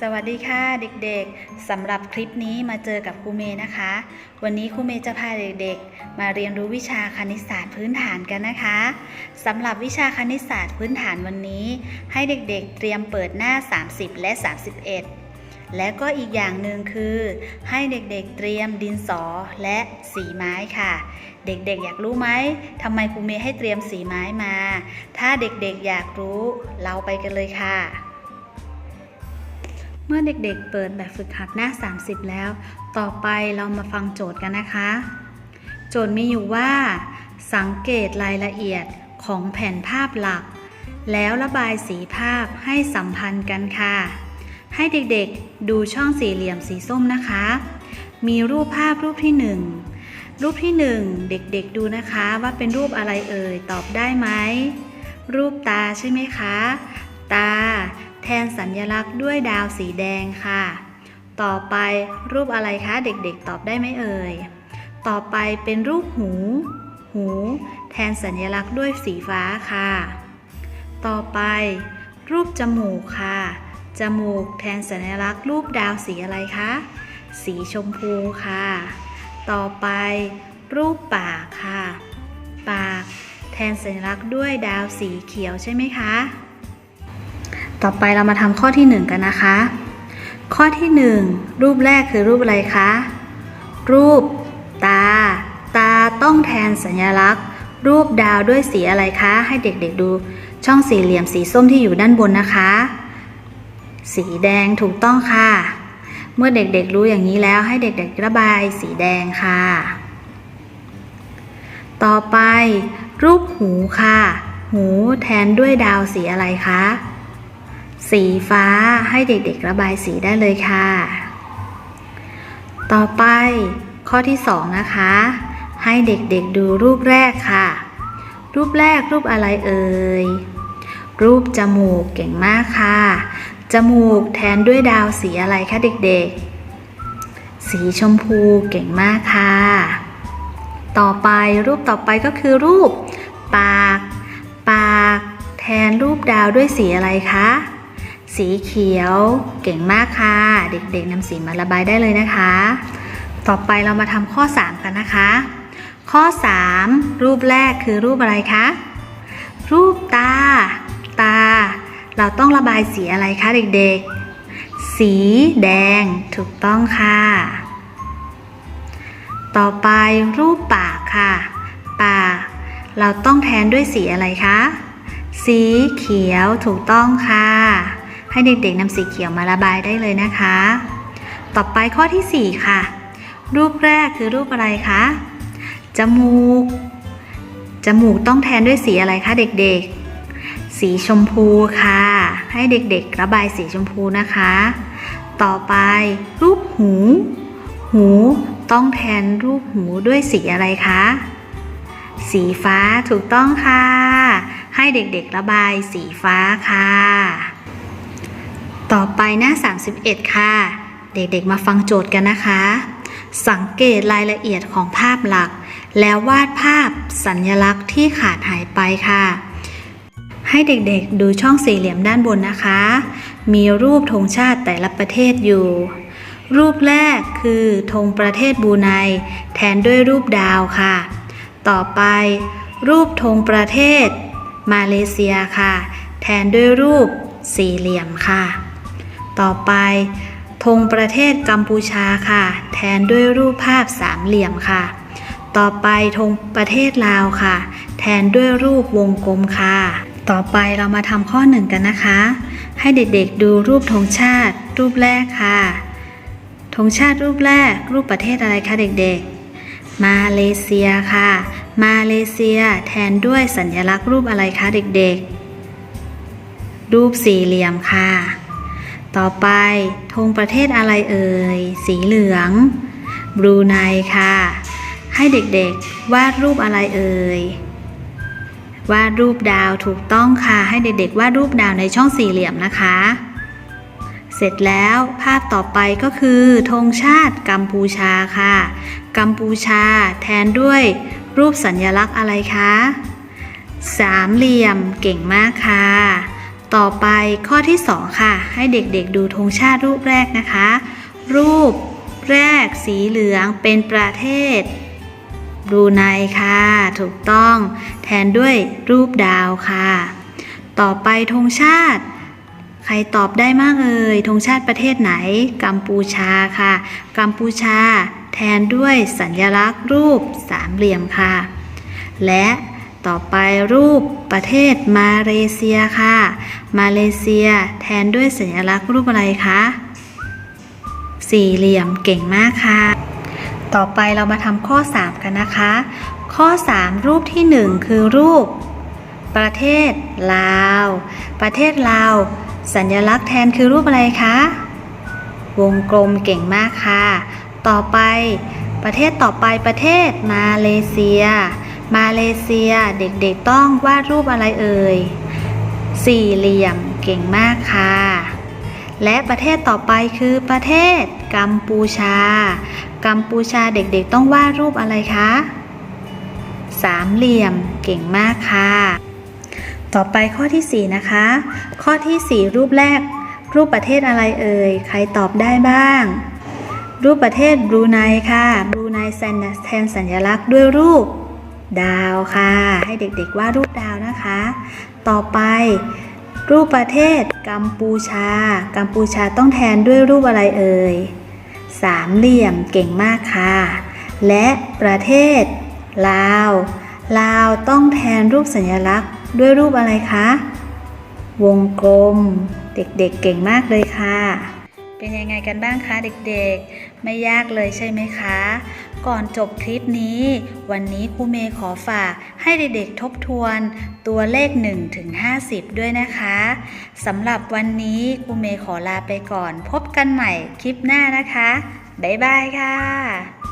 สวัสดีค่ะเด็กๆสำหรับคลิปนี้มาเจอกับครูเมย์นะคะ วันนี้ครูเมย์จะพาเด็กๆ มาเรียนรู้วิชาคณิตศาสตร์พื้นฐานกันนะคะสำหรับวิชาคณิตศาสตร์พื้นฐานวันนี้ ให้เด็กๆ เตรียมเปิดหน้า 30 และ 31 และก็อีกอย่างหนึ่งคือ ให้เด็กๆ เตรียมดินสอและสีไม้ค่ะ เด็กๆ อยากรู้ไหมทำไมครูเมย์ให้เตรียมสีไม้มา ถ้าเด็กๆอยากรู้เราไปกันเลยค่ะ เมื่อเด็กๆ เปิดแบบฝึกหัดหน้า 30 แล้ว ต่อไปเรามาฟังโจทย์กันนะคะ โจทย์มีอยู่ว่า สังเกตรายละเอียดของแผ่นภาพหลัก แล้วระบายสีภาพให้สัมพันธ์กันค่ะ ให้เด็กๆ ดูช่องสี่เหลี่ยมสีส้มนะคะ มีรูปภาพรูปที่ 1 รูปที่ 1 เด็กๆ ดูนะคะว่าเป็นรูปอะไรเอ่ย ตอบได้ไหม รูปตาใช่ไหมคะ ตา แทนสัญลักษณ์ด้วยดาวสีแดงค่ะ ต่อไปรูปอะไรคะเด็กๆ ตอบได้ไหมเอ่ย ต่อไปเป็นรูปหู หู แทนสัญลักษณ์ด้วยสีฟ้าค่ะ ต่อไป รูปจมูกค่ะ จมูกแทนสัญลักษณ์รูปดาวสีอะไรคะ สีชมพูค่ะ ต่อไป รูปปากค่ะ ปาก แทนสัญลักษณ์ด้วยดาวสีเขียวใช่ไหมคะ ต่อไปเรามาทำข้อที่ 1 กันนะคะ ข้อที่ 1 รูปแรกคือรูปอะไรคะ รูป ตา ตาต้องแทนสัญลักษณ์ รูปดาวด้วยสีอะไรคะ ให้เด็กๆดูช่องสี่เหลี่ยมสีส้มที่อยู่ด้านบนนะคะ สีแดงถูกต้องค่ะ เมื่อเด็กๆรู้อย่างนี้แล้วให้เด็กๆระบายสีแดงค่ะ ต่อไป รูปหูค่ะ หูแทนด้วยดาวสีอะไรคะ สีฟ้าให้เด็กๆระบายสีได้เลยค่ะ ต่อไปข้อที่ 2 นะคะ ให้เด็กๆดูรูปแรกค่ะ รูปแรกรูปอะไรเอ่ย รูปจมูกเก่งมากค่ะ จมูกแทนด้วยดาวสีอะไรคะเด็กๆ สีชมพูเก่งมากค่ะ ต่อไปรูปต่อไปก็คือรูป ปาก ปาก แทนรูปดาวด้วยสีอะไรคะ สีเขียวเก่งมากค่ะ เด็กๆนำสีมาระบายได้เลยนะคะ ต่อไปเรามาทำข้อ 3 กันนะคะ ข้อ 3 รูปแรกคือรูปอะไรคะ รูปตา ตา เราต้องระบายสีอะไรคะเด็กๆ สีแดงถูกต้องค่ะ ต่อไปรูปปากค่ะ ปาก เราต้องแทนด้วยสีอะไรคะสีเขียวถูกต้องค่ะ ให้เด็กๆนำสีเขียวมาระบายได้เลยนะคะ ต่อไปข้อที่ 4 ค่ะ รูปแรกคือรูปอะไรคะ จมูก จมูกต้องแทนด้วยสีอะไรคะเด็กๆ สีชมพูค่ะ ให้เด็กๆ ระบายสีชมพูนะคะ ต่อไปรูปหู หูต้องแทนรูปหูด้วยสีอะไรคะ สีฟ้าถูกต้องค่ะ ให้เด็กๆระบายสีฟ้าค่ะ ต่อไปหน้า 31 ค่ะ เด็กๆมาฟังโจทย์กันนะคะ สังเกตรายละเอียดของภาพหลัก แล้ววาดภาพสัญลักษณ์ที่ขาดหายไปค่ะ ให้เด็กๆดูช่องสี่เหลี่ยมด้านบนนะคะ มีรูปธงชาติแต่ละประเทศอยู่ รูปแรกคือธงประเทศบรูไนแทนด้วยรูปดาวค่ะ ต่อไป รูปธงประเทศ มาเลเซียค่ะ แทนด้วยรูปสี่เหลี่ยมค่ะ ต่อไปธงประเทศกัมพูชาค่ะ แทนด้วยรูปภาพสามเหลี่ยมค่ะ ต่อไปธงประเทศลาวค่ะ แทนด้วยรูปวงกลมค่ะ ต่อไปเรามาทำข้อหนึ่งกันนะคะ ให้เด็กๆดูรูปธงชาติ รูปแรกค่ะธงชาติรูปแรก รูปประเทศอะไรคะเด็กๆ มาเลเซียค่ะ มาเลเซีย แทนด้วยสัญลักษณ์รูปอะไรคะเด็กๆ รูปสี่เหลี่ยมค่ะ ต่อไปธงประเทศอะไรเอ่ย สีเหลือง บรูไนค่ะ ให้เด็กๆวาดรูปอะไรเอ่ยวาดรูปดาวถูกต้องค่ะ ให้เด็กๆวาดรูปดาวในช่องสี่เหลี่ยมนะคะ เสร็จแล้วภาพต่อไปก็คือธงชาติกัมพูชาค่ะ กัมพูชาแทนด้วยรูปสัญลักษณ์อะไรคะ สามเหลี่ยมเก่งมากค่ะ ต่อไปข้อที่ 2 ค่ะ ให้เด็กๆดูธงชาติรูปแรกนะคะ รูปแรกสีเหลืองเป็นประเทศบรูไนค่ะ ถูกต้อง แทนด้วยรูปดาวค่ะ ต่อไปธงชาติ ใครตอบได้มากเอ่ยธงชาติประเทศไหน กัมพูชาค่ะ กัมพูชา แทนด้วยสัญลักษณ์รูปสามเหลี่ยมค่ะ และ ต่อไปรูปประเทศมาเลเซียค่ะ มาเลเซียแทนด้วยสัญลักษณ์รูปอะไรคะ สี่เหลี่ยมเก่งมากค่ะ ต่อไปเรามาทำข้อ 3 กันนะคะ ข้อ 3 รูปที่ 1 คือรูป ประเทศลาว ประเทศลาว สัญลักษณ์แทนคือรูปอะไรคะ วงกลมเก่งมากค่ะ ต่อไปประเทศต่อไปประเทศมาเลเซีย มาเลเซียเด็กๆต้องวาดรูปอะไรเอ่ย สี่เหลี่ยมเก่งมากค่ะ และประเทศต่อไปคือประเทศกัมพูชา กัมพูชาเด็กๆต้องวาดรูปอะไรคะ สามเหลี่ยมเก่งมากค่ะ ต่อไปข้อที่ 4 นะคะ ข้อทีสี่4 รูปแรก รูปประเทศอะไรเอ่ย ใครตอบได้บ้าง รูปประเทศบรูไนค่ะ บรูไนแทนแทนสัญลักษณ์ด้วยรูป ดาวค่ะ ให้เด็กๆวาดรูปดาวนะคะ ต่อไป รูปประเทศกัมพูชา กัมพูชาต้องแทนด้วยรูปอะไรเอ่ย สามเหลี่ยมเก่งมากค่ะ และประเทศ ลาว ลาวต้องแทนรูปสัญลักษณ์ด้วยรูปอะไรคะ วงกลม เด็กๆเเก่งมากเลยค่ะ เป็นยังไงกันบ้างคะเด็กๆ ไม่ยากเลยใช่ไหมคะ ก่อนจบคลิปนี้ วันนี้ครูเมย์ขอฝากให้เด็กๆทบทวน ตัวเลข1ถึง50 ด้วยนะคะสำหรับวันนี้ครูเมย์ขอลาไปก่อน พบกันใหม่คลิปหน้านะคะ บ๊ายบายค่ะ